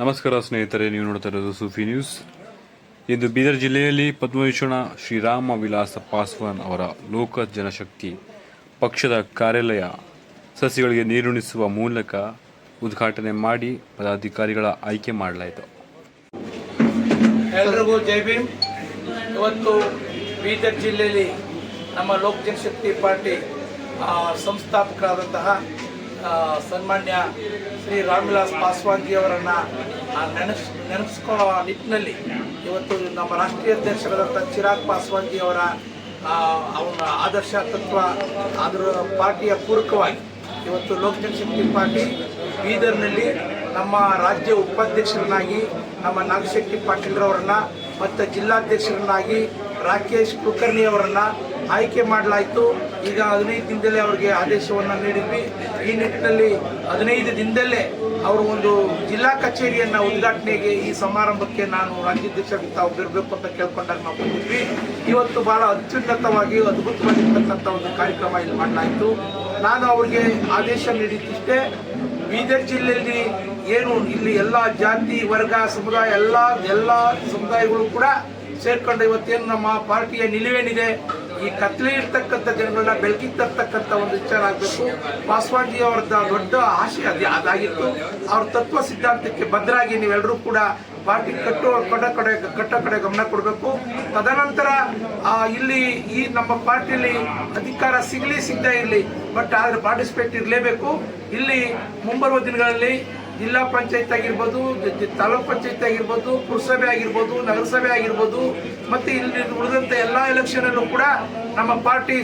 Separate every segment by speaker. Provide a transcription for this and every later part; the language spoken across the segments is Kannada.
Speaker 1: ನಮಸ್ಕಾರ ಸ್ನೇಹಿತರೆ, ನೀವು ನೋಡ್ತಾ ಇರೋದು ಸೂಫಿ ನ್ಯೂಸ್. ಇಂದು ಬೀದರ್ ಜಿಲ್ಲೆಯಲ್ಲಿ ಪದ್ಮಭೂಷಣ ಶ್ರೀರಾಮ ವಿಲಾಸ ಪಾಸ್ವಾನ್ ಅವರ ಲೋಕ ಜನಶಕ್ತಿ ಪಕ್ಷದ ಕಾರ್ಯಾಲಯ ಸಸಿಗಳಿಗೆ ನೀರುಣಿಸುವ ಮೂಲಕ ಉದ್ಘಾಟನೆ ಮಾಡಿ ಪದಾಧಿಕಾರಿಗಳ ಆಯ್ಕೆ ಮಾಡಲಾಯಿತು.
Speaker 2: ಎಲ್ರಿಗೂ ಜೈ ಭೀಮ್. ಇವತ್ತು ಬೀದರ್ ಜಿಲ್ಲೆಯಲ್ಲಿ ನಮ್ಮ ಲೋಕ ಜನಶಕ್ತಿ ಪಾರ್ಟಿ ಸಂಸ್ಥಾಪಕರಾದಂತಹ ಸನ್ಮಾನ್ಯ ಶ್ರೀ ರಾಮ್ವಿಲಾಸ್ ಪಾಸ್ವಾನ್ಜಿ ಅವರನ್ನು ನೆನೆಸ್ ನೆನೆಸ್ಕೊಳ್ಳೋ ನಿಟ್ಟಿನಲ್ಲಿ ಇವತ್ತು ನಮ್ಮ ರಾಷ್ಟ್ರೀಯ ಅಧ್ಯಕ್ಷರಾದಂಥ ಚಿರಾಗ್ ಪಾಸ್ವಾನ್ಜಿ ಅವರ ಆ, ಅವನ ಆದರ್ಶ ತತ್ವ ಅದರ ಪಾರ್ಟಿಯ ಪೂರಕವಾಗಿ ಇವತ್ತು ಲೋಕ ಜನಶಕ್ತಿ ಪಾರ್ಟಿ ಬೀದರ್ನಲ್ಲಿ ನಮ್ಮ ರಾಜ್ಯ ಉಪಾಧ್ಯಕ್ಷರನ್ನಾಗಿ ನಮ್ಮ ನಾಗಶೆಟ್ಟಿ ಪಾಟೀಲ್ರವರನ್ನ ಮತ್ತು ಜಿಲ್ಲಾಧ್ಯಕ್ಷರನ್ನಾಗಿ ರಾಕೇಶ್ ಕುಲಕರ್ಣಿ ಅವರನ್ನು ಆಯ್ಕೆ ಮಾಡಲಾಯಿತು. ಈಗ ಹದಿನೈದು ದಿನದಲ್ಲೇ ಅವರಿಗೆ ಆದೇಶವನ್ನು ನೀಡಿದ್ವಿ. ಈ ನಿಟ್ಟಿನಲ್ಲಿ ಹದಿನೈದು ದಿನದಲ್ಲೇ ಅವರು ಒಂದು ಜಿಲ್ಲಾ ಕಚೇರಿಯನ್ನು ಉದ್ಘಾಟನೆಗೆ ಈ ಸಮಾರಂಭಕ್ಕೆ ನಾನು ರಾಜ್ಯಾಧ್ಯಕ್ಷ ತಾವು ಬರಬೇಕು ಅಂತ ಕೇಳ್ಕೊಂಡಾಗ ನಾವು ಬಂದಿದ್ವಿ. ಇವತ್ತು ಬಹಳ ಅತ್ಯುನ್ನತವಾಗಿ ಅದ್ಭುತವಾಗಿರ್ತಕ್ಕಂಥ ಒಂದು ಕಾರ್ಯಕ್ರಮ ಇಲ್ಲಿ ಮಾಡಲಾಯಿತು. ನಾನು ಅವ್ರಿಗೆ ಆದೇಶ ನೀಡಿದ್ದಿಷ್ಟೇ, ಬೀದರ್ ಜಿಲ್ಲೆಯಲ್ಲಿ ಏನು ಇಲ್ಲಿ ಎಲ್ಲ ಜಾತಿ, ವರ್ಗ, ಸಮುದಾಯ, ಎಲ್ಲ ಎಲ್ಲ ಸಮುದಾಯಗಳು ಕೂಡ ಸೇರ್ಕೊಂಡು ಇವತ್ತೇನು ನಮ್ಮ ಪಾರ್ಟಿಯ ನಿಲುವೇನಿದೆ ಈ ಕತ್ಲೆ ಇರ್ತಕ್ಕಂಥ ಜನಗಳನ್ನ ಬೆಳಕಿಗೆ ತರ್ತಕ್ಕಂಥ ಒಂದು ವಿಚಾರ ಆಗಬೇಕು. ಪಾಸ್ವಾನ್ಜಿ ಅವರದ ದೊಡ್ಡ ಆಶೆ ಅದೇ ಅದಾಗಿತ್ತು. ಅವ್ರ ತತ್ವ ಸಿದ್ಧಾಂತಕ್ಕೆ ಬದ್ಧರಾಗಿ ನೀವೆಲ್ಲರೂ ಕೂಡ ಪಾರ್ಟಿ ಕಟ್ಟುವ ಕಡೆ ಕಡೆ, ಕಟ್ಟ ಕಡೆ ಗಮನ ಕೊಡಬೇಕು. ತದನಂತರ ಇಲ್ಲಿ ಈ ನಮ್ಮ ಪಾರ್ಟಿಯಲ್ಲಿ ಅಧಿಕಾರ ಸಿಗಲಿ ಸಿಗದೇ ಇರಲಿ, ಬಟ್ ಆದರೆ ಪಾರ್ಟಿಸಿಪೇಟ್ ಇರಲೇಬೇಕು. ಇಲ್ಲಿ ಮುಂಬರುವ ದಿನಗಳಲ್ಲಿ ಜಿಲ್ಲಾ ಪಂಚಾಯತ್ ಆಗಿರ್ಬೋದು ತಾಲೂಕ್ ಪಂಚಾಯತ್ ಆಗಿರ್ಬೋದು, ಪುರಸಭೆ ಆಗಿರ್ಬೋದು, ನಗರಸಭೆ ಆಗಿರ್ಬೋದು, ಮತ್ತೆ ಇಲ್ಲಿ ಉಳಿದಂತ ಎಲ್ಲಾ ಎಲೆಕ್ಷನ್ ಅಲ್ಲೂ ಕೂಡ ನಮ್ಮ ಪಾರ್ಟಿ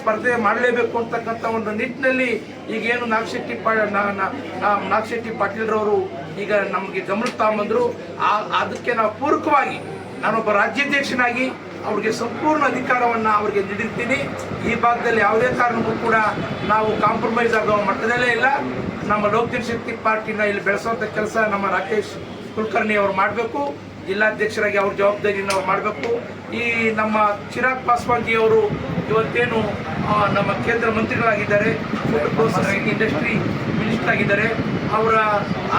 Speaker 2: ಸ್ಪರ್ಧೆ ಮಾಡಲೇಬೇಕು ಅಂತಕ್ಕಂಥ ಒಂದು ನಿಟ್ಟಿನಲ್ಲಿ ಈಗೇನು ನಾಗಶೆಟ್ಟಿ ಪಾ ನಾಗಶೆಟ್ಟಿ ಪಾಟೀಲ್ರವರು ಈಗ ನಮಗೆ ಗಮನಕ್ಕೆ ತಗೊಂಬಂದ್ರು ಅದಕ್ಕೆ ನಾವು ಪೂರಕವಾಗಿ ನಾನೊಬ್ಬ ರಾಜ್ಯಾಧ್ಯಕ್ಷನಾಗಿ ಅವ್ರಿಗೆ ಸಂಪೂರ್ಣ ಅಧಿಕಾರವನ್ನು ಅವ್ರಿಗೆ ನೀಡಿರ್ತೀನಿ. ಈ ಭಾಗದಲ್ಲಿ ಯಾವುದೇ ಕಾರಣಕ್ಕೂ ಕೂಡ ನಾವು ಕಾಂಪ್ರಮೈಸ್ ಆಗೋ ಮಟ್ಟದಲ್ಲೇ ಇಲ್ಲ. ನಮ್ಮ ಲೋಕ ಜನಶಕ್ತಿ ಪಾರ್ಟಿನ ಇಲ್ಲಿ ಬೆಳೆಸುವಂಥ ಕೆಲಸ ನಮ್ಮ ರಾಕೇಶ್ ಕುಲಕರ್ಣಿ ಅವರು ಮಾಡಬೇಕು, ಜಿಲ್ಲಾಧ್ಯಕ್ಷರಾಗಿ ಅವ್ರ ಜವಾಬ್ದಾರಿಯನ್ನು ಅವ್ರು ಮಾಡಬೇಕು. ಈ ನಮ್ಮ ಚಿರಾಗ್ ಪಾಸ್ವಾನ್ಜಿ ಅವರು ಇವತ್ತೇನು ನಮ್ಮ ಕೇಂದ್ರ ಮಂತ್ರಿಗಳಾಗಿದ್ದಾರೆ, ಫುಡ್ ಪ್ರೋಸೆಸಿಂಗ್ ಇಂಡಸ್ಟ್ರಿ ಮಿನಿಸ್ಟರ್ ಆಗಿದ್ದಾರೆ. ಅವರ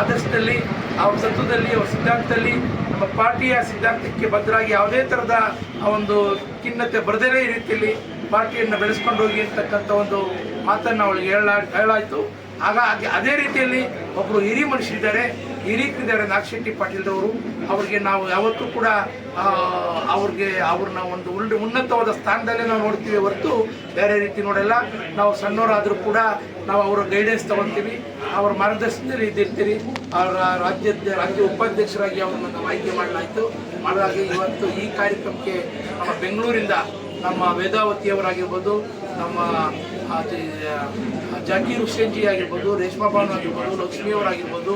Speaker 2: ಆದರ್ಶದಲ್ಲಿ, ಅವ್ರ ತತ್ವದಲ್ಲಿ, ಅವ್ರ ಸಿದ್ಧಾಂತದಲ್ಲಿ, ನಮ್ಮ ಪಾರ್ಟಿಯ ಸಿದ್ಧಾಂತಕ್ಕೆ ಬದ್ಧರಾಗಿ ಯಾವುದೇ ಥರದ ಆ ಒಂದು ಖಿನ್ನತೆ ಬರದೇ ರೀತಿಯಲ್ಲಿ ಪಾರ್ಟಿಯನ್ನು ಬೆಳೆಸ್ಕೊಂಡು ಹೋಗಿ ಅಂತಕ್ಕಂಥ ಒಂದು ಮಾತನ್ನು ಅವಳಿಗೆ ಹೇಳ ಹೇಳಾಯಿತು ಹಾಗಾಗಿ ಅದೇ ರೀತಿಯಲ್ಲಿ ಒಬ್ಬರು ಹಿರಿಯ ಮನುಷ್ಯರಿದ್ದಾರೆ ಹಿರಿಯರಿದ್ದಾರೆ ನಾಗಶೆಟ್ಟಿ ಪಾಟೀಲ್ರವರು ಅವ್ರಿಗೆ ನಾವು ಯಾವತ್ತೂ ಕೂಡ ಅವ್ರಿಗೆ ಅವ್ರನ್ನ ಒಂದು ಉಳ್ಳ ಉನ್ನತವಾದ ಸ್ಥಾನದಲ್ಲೇ ನಾವು ನೋಡ್ತೀವಿ ಹೊರತು ಬೇರೆ ರೀತಿ ನೋಡಲ್ಲ. ನಾವು ಸಣ್ಣವರಾದರೂ ಕೂಡ ನಾವು ಅವರ ಗೈಡೆನ್ಸ್ ತಗೊಳ್ತೀವಿ ಅವರ ಮಾರ್ಗದರ್ಶನದಲ್ಲಿ ಇದ್ದಿರ್ತೀರಿ ಅವರ ರಾಜ್ಯ ರಾಜ್ಯ ಉಪಾಧ್ಯಕ್ಷರಾಗಿ ಅವ್ರನ್ನ ಆಯ್ಕೆ ಮಾಡಲಾಯಿತು. ಹಾಗಾಗಿ ಇವತ್ತು ಈ ಕಾರ್ಯಕ್ರಮಕ್ಕೆ ನಮ್ಮ ಬೆಂಗಳೂರಿಂದ ನಮ್ಮ ವೇದಾವತಿಯವರಾಗಿರ್ಬೋದು, ನಮ್ಮ ಜಾಕೀರ್ ಹುಸೇನ್ ಜಿ ಆಗಿರ್ಬೋದು, ರೇಷ್ಮಾ ಬಾನು ಆಗಿರ್ಬೋದು ಲಕ್ಷ್ಮಿಯವರಾಗಿರ್ಬೋದು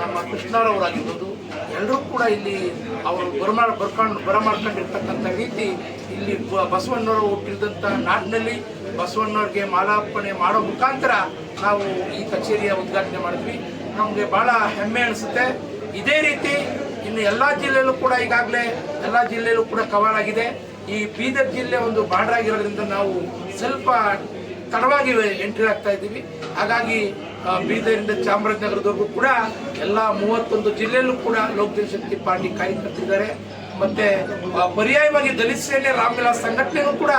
Speaker 2: ನಮ್ಮ ಕೃಷ್ಣರವರಾಗಿರ್ಬೋದು ಎಲ್ಲರೂ ಕೂಡ ಇಲ್ಲಿ ಅವರು ಬರಮಾಡ, ಬರ್ಕೊಂಡು, ಬರಮಾಡ್ಕೊಂಡಿರ್ತಕ್ಕಂಥ ರೀತಿ ಇಲ್ಲಿ ಬಸವಣ್ಣವರು ಹುಟ್ಟಿದಂಥ ನಾಡಿನಲ್ಲಿ ಬಸವಣ್ಣವ್ರಿಗೆ ಮಾಲಾರ್ಪಣೆ ಮಾಡೋ ಮುಖಾಂತರ ನಾವು ಈ ಕಚೇರಿಯ ಉದ್ಘಾಟನೆ ಮಾಡಿದ್ವಿ. ನಮಗೆ ಭಾಳ ಹೆಮ್ಮೆ ಅನಿಸುತ್ತೆ. ಇದೇ ರೀತಿ ಇನ್ನು ಎಲ್ಲ ಜಿಲ್ಲೆಯಲ್ಲೂ ಕೂಡ ಈಗಾಗಲೇ ಎಲ್ಲ ಜಿಲ್ಲೆಯಲ್ಲೂ ಕೂಡ ಕವರ್ ಆಗಿದೆ. ಈ ಬೀದರ್ ಜಿಲ್ಲೆ ಒಂದು ಬಾರ್ಡರ್ ಆಗಿರೋದ್ರಿಂದ ನಾವು ಸ್ವಲ್ಪ ತಡವಾಗಿ ಎಂಟ್ರಿ ಆಗ್ತಾ ಇದ್ದೀವಿ. ಹಾಗಾಗಿ ಬೀದರಿಂದ ಚಾಮರಾಜನಗರದವರೆಗೂ ಕೂಡ ಎಲ್ಲ ಮೂವತ್ತೊಂದು ಜಿಲ್ಲೆಯಲ್ಲೂ ಕೂಡ ಲೋಕ್ ಜನಶಕ್ತಿ ಪಾರ್ಟಿ ಕಾರ್ಯಕರ್ತಿದ್ದಾರೆ ಮತ್ತೆ ಪರ್ಯಾಯವಾಗಿ ದಲಿತ ಸೇನೆ ರಾಮವಿಲಾಸ್ ಸಂಘಟನೆಯೂ ಕೂಡ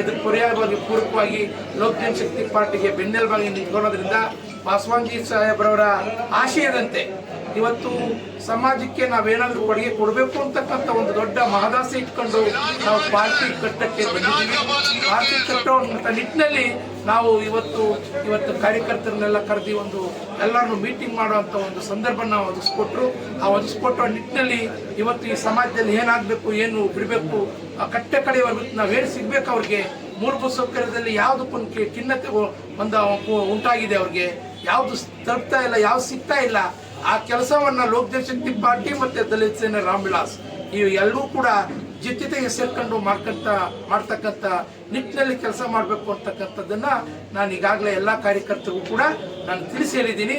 Speaker 2: ಇದಕ್ಕೆ ಪರ್ಯಾಯವಾಗಿ ಪೂರಕವಾಗಿ ಲೋಕ್ ಜನಶಕ್ತಿ ಪಾರ್ಟಿಗೆ ಬೆನ್ನೆಲುಬಾಗಿ ನಿಂತ್ಕೊಳ್ಳೋದ್ರಿಂದ ಪಾಸ್ವಾನ್ಜಿ ಸಾಹೇಬ್ರವರ ಆಶಯದಂತೆ ಇವತ್ತು ಸಮಾಜಕ್ಕೆ ನಾವೇನಾದ್ರೂ ಕೊಡುಗೆ ಕೊಡಬೇಕು ಅಂತಕ್ಕಂಥ ಒಂದು ದೊಡ್ಡ ಮಹದಾಸೆ ಇಟ್ಕೊಂಡು ನಾವು ಪಾರ್ಟಿ ಕಟ್ಟಕ್ಕೆ ಬಂದಿದ್ದೀವಿ. ಪಾರ್ಟಿ ಕಟ್ಟುವಂತ ನಿಟ್ಟಿನಲ್ಲಿ ನಾವು ಇವತ್ತು ಇವತ್ತು ಕಾರ್ಯಕರ್ತರನ್ನೆಲ್ಲ ಕರೆದಿ ಒಂದು ಎಲ್ಲರನ್ನು ಮೀಟಿಂಗ್ ಮಾಡುವಂಥ ಒಂದು ಸಂದರ್ಭನ ಒದಗಿಸ್ಕೊಟ್ರು ಆ ಒದಗಿಸ್ಕೊಟ್ಟೋ ನಿಟ್ಟಿನಲ್ಲಿ ಇವತ್ತು ಈ ಸಮಾಜದಲ್ಲಿ ಏನಾಗಬೇಕು, ಏನು ಬಿಡಬೇಕು ಕಟ್ಟೆ ಕಡೆಯವರೆಗೂ ನಾವೇನು ಸಿಗ್ಬೇಕು ಅವ್ರಿಗೆ? ಮೂಲಭೂತ ಸೌಕರ್ಯದಲ್ಲಿ ಯಾವುದಕ್ಕೊಂದು ಖಿನ್ನತೆ ಒಂದು ಉಂಟಾಗಿದೆ ಅವ್ರಿಗೆ? ಯಾವುದು ತರ್ತಾ ಇಲ್ಲ, ಯಾವ್ದು ಸಿಗ್ತಾ ಇಲ್ಲ, ಆ ಕೆಲಸವನ್ನ ಲೋಕ್ ಜನಶಕ್ತಿ ಪಾರ್ಟಿ ಮತ್ತೆ ದಲಿತ ಸೇನೆ ರಾಮ್ವಿಲಾಸ್ ಇವು ಎಲ್ಲರೂ ಕೂಡ ಜಿದ್ದಿತೆಗೆ ಸೇರ್ಕೊಂಡು ಮಾಡ್ಕಂತ ಮಾಡ್ತಕ್ಕಂಥ ನಿಟ್ಟಿನಲ್ಲಿ ಕೆಲಸ ಮಾಡಬೇಕು ಅಂತಕ್ಕಂಥದ್ದನ್ನ ನಾನು ಈಗಾಗಲೇ ಎಲ್ಲ ಕಾರ್ಯಕರ್ತರಿಗೂ ಕೂಡ ನಾನು ತಿಳಿಸಿ ಹೇಳಿದ್ದೀನಿ.